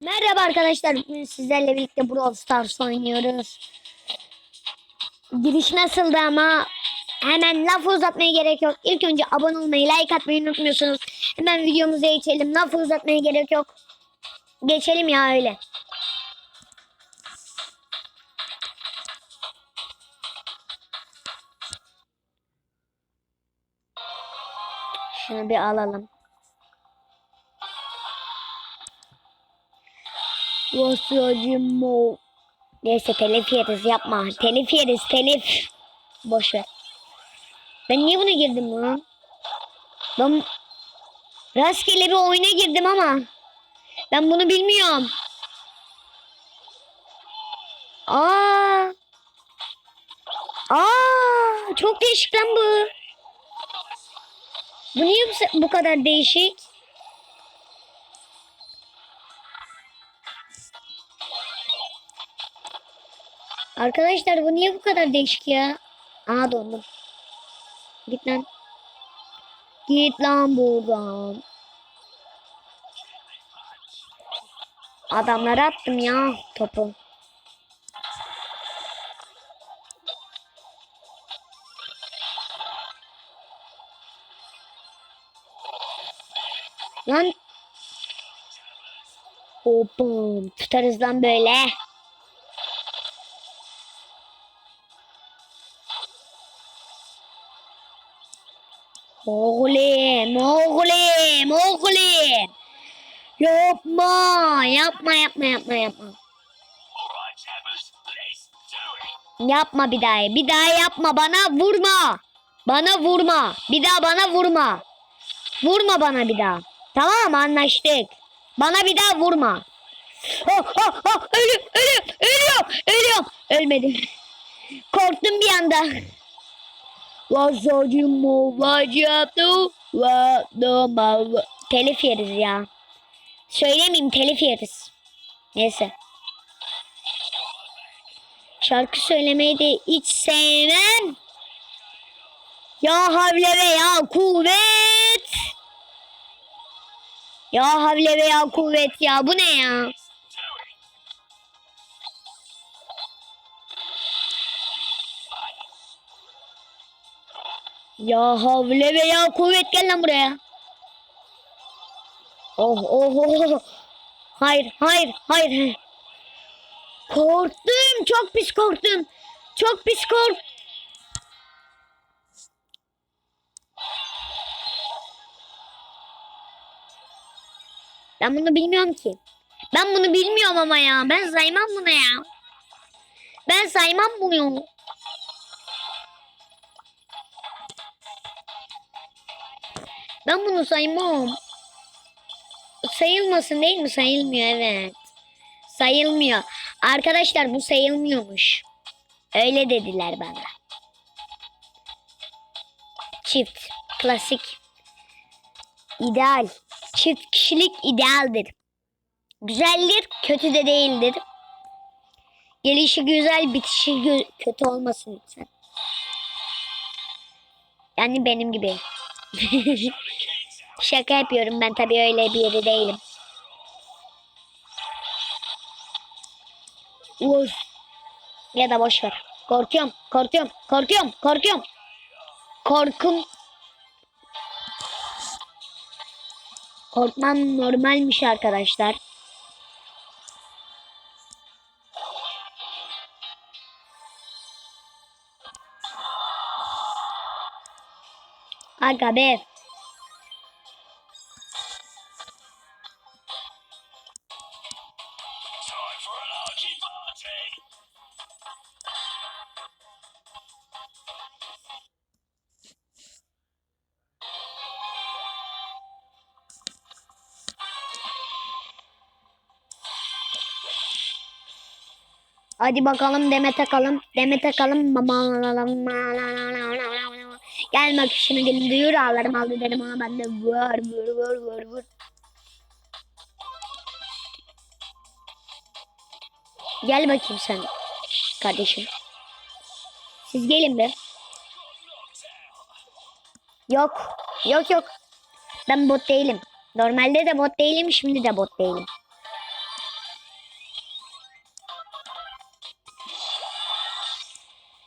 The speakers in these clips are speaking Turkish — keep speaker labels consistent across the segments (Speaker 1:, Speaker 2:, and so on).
Speaker 1: Merhaba arkadaşlar. Bugün sizlerle birlikte Brawl Stars oynuyoruz. Giriş nasıldı ama hemen lafı uzatmaya gerek yok. İlk önce abone olmayı, like atmayı unutmuyorsunuz. Hemen videomuza geçelim. Lafı uzatmaya gerek yok. Geçelim ya öyle. Şunu bir alalım. Vasacimo. Neyse telif yeriz yapma. Telif yeriz telif. Boş ver. Ben niye buna girdim lan? Ben rastgele bir oyuna girdim ama. Ben bunu bilmiyorum. Aa. Aa, çok değişik lan bu. Bu niye bu kadar değişik? Arkadaşlar bu niye bu kadar değişik ya? Aa dondum. Git lan. Git lan buradan. Adamlara attım ya topu. Lan. Hopum. Tutarız lan böyle. Oğlum, oğlum, oğlum. Yapma, yapma, yapma, yapma, yapma. Yapma bir daha, bir daha yapma, bana vurma. Bana vurma, bir daha bana vurma. Vurma bana bir daha. Tamam anlaştık. Bana bir daha vurma. Oh, oh, oh, ölüyorum, ölüyorum, ölüyorum, ölüyorum. Ölmedim. Korktum bir anda. Vaciyatu ve domal. Telif yeriz ya. Söylemeyeyim telif yeriz. Neyse. Şarkı söylemeyi de hiç sevmem. Ya havle ve ya kuvvet. Ya havle ve ya kuvvet ya bu ne ya? Ya havle ve ya kuvvet gel lan buraya. Oh oh oh. Hayır hayır hayır. Korktum çok pis korktum. Çok pis kork. Ben bunu bilmiyorum ki. Ben bunu bilmiyorum ama ya. Ben saymam bunu ya. Ben saymam bunu. Ben bunu saymam. Sayılmasın değil mi? Sayılmıyor evet. Sayılmıyor. Arkadaşlar bu sayılmıyormuş. Öyle dediler bana. Çift. Klasik. ideal. Çift kişilik idealdir. Güzeldir, kötü de değildir. Gelişi güzel, bitişi kötü olmasın lütfen. Yani benim gibi. Şaka yapıyorum ben tabii öyle biri değilim. Uf. Ya da boş ver. Korkuyorum, korkuyorum, korkuyorum, korkuyorum. Korkum. Korkmam normalmiş arkadaşlar. Aga be. Hadi bakalım deme takalım. Deme takalım. Gelme akışına gelin diyor ağlarım aldı dedim ama ben de vur vur vur vur vur. Gel bakayım sen kardeşim. Siz gelin be. Yok. Yok yok. Ben bot değilim. Normalde de bot değilim şimdi de bot değilim.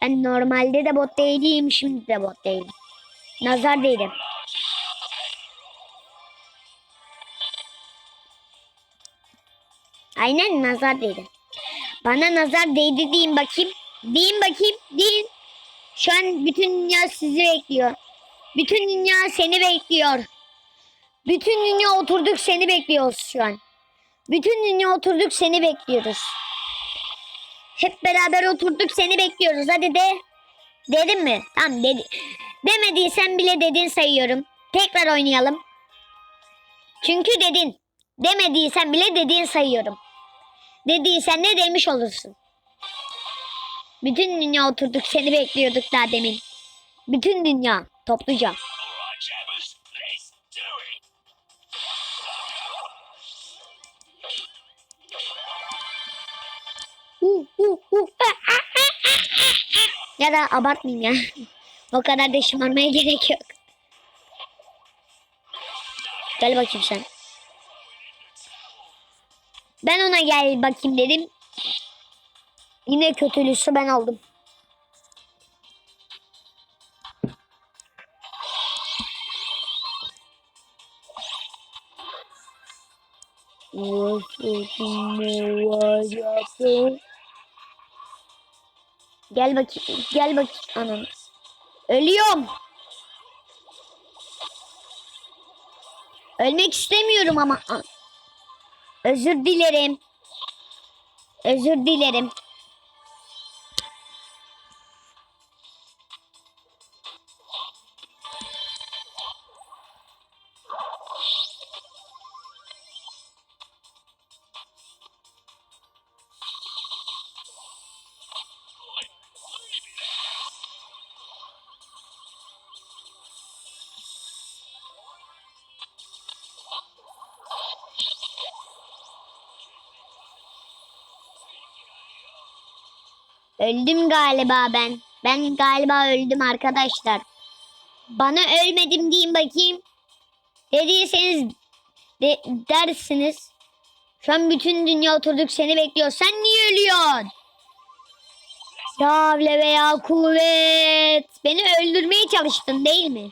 Speaker 1: Ben normalde de bot değilim şimdi de bot değilim. Nazar değdim. Aynen nazar değdi. Bana nazar değdi deyin bakayım. Deyin bakayım. Deyin. Şu an bütün dünya sizi bekliyor. Bütün dünya seni bekliyor. Bütün dünya oturduk seni bekliyoruz şu an. Bütün dünya oturduk seni bekliyoruz. Hep beraber oturduk seni bekliyoruz. Hadi de. Dedim mi? Tamam dedi. Demediysen bile dedin sayıyorum. Tekrar oynayalım. Çünkü dedin. Demediysen bile dediğin sayıyorum. Dediysen ne demiş olursun. Bütün dünya oturduk seni bekliyorduk daha demin. Bütün dünya topluca. Uh, uh, uh. Ah, ah. Ya da abartmayayım ya. o kadar da şımarmaya gerek yok. Gel bakayım sen. Ben ona gel bakayım dedim. Yine kötülüsü ben oldum. Gel bakayım. Gel bakayım. Anam. Ölüyorum. Ölmek istemiyorum ama. Özür dilerim. Özür dilerim. Öldüm galiba ben. Ben galiba öldüm arkadaşlar. Bana ölmedim deyin bakayım. Dediyseniz de, dersiniz. Şu an bütün dünya oturduk seni bekliyor. Sen niye ölüyorsun? Ya havle veya kuvvet. Beni öldürmeye çalıştın değil mi?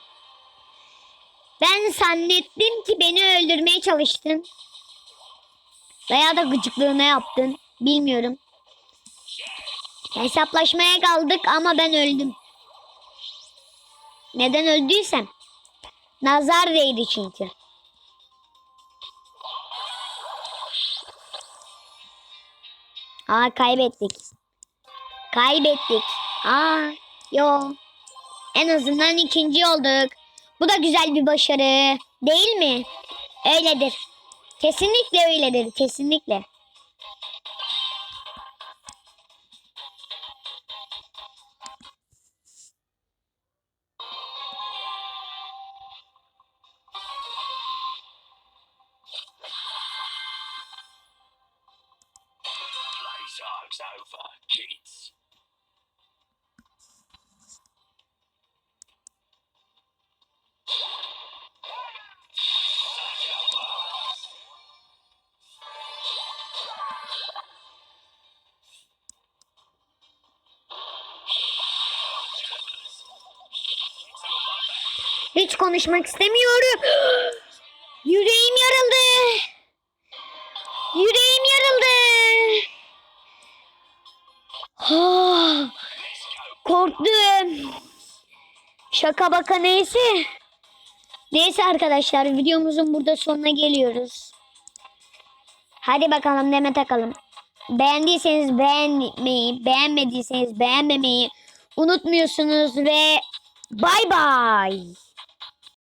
Speaker 1: Ben zannettim ki beni öldürmeye çalıştın. Veya da gıcıklığına yaptın. Bilmiyorum. Hesaplaşmaya kaldık ama ben öldüm. Neden öldüysem? Nazar değdi çünkü. Aa kaybettik. Kaybettik. Aa yo. En azından ikinci olduk. Bu da güzel bir başarı. Değil mi? Öyledir. Kesinlikle öyledir. Kesinlikle.
Speaker 2: Playtime's over, kids.
Speaker 1: Hiç konuşmak istemiyorum. Yüreğim yarıldı. Şaka baka neyse. Neyse arkadaşlar videomuzun burada sonuna geliyoruz. Hadi bakalım deme takalım. Beğendiyseniz beğenmeyi, beğenmediyseniz beğenmemeyi unutmuyorsunuz ve bay bay.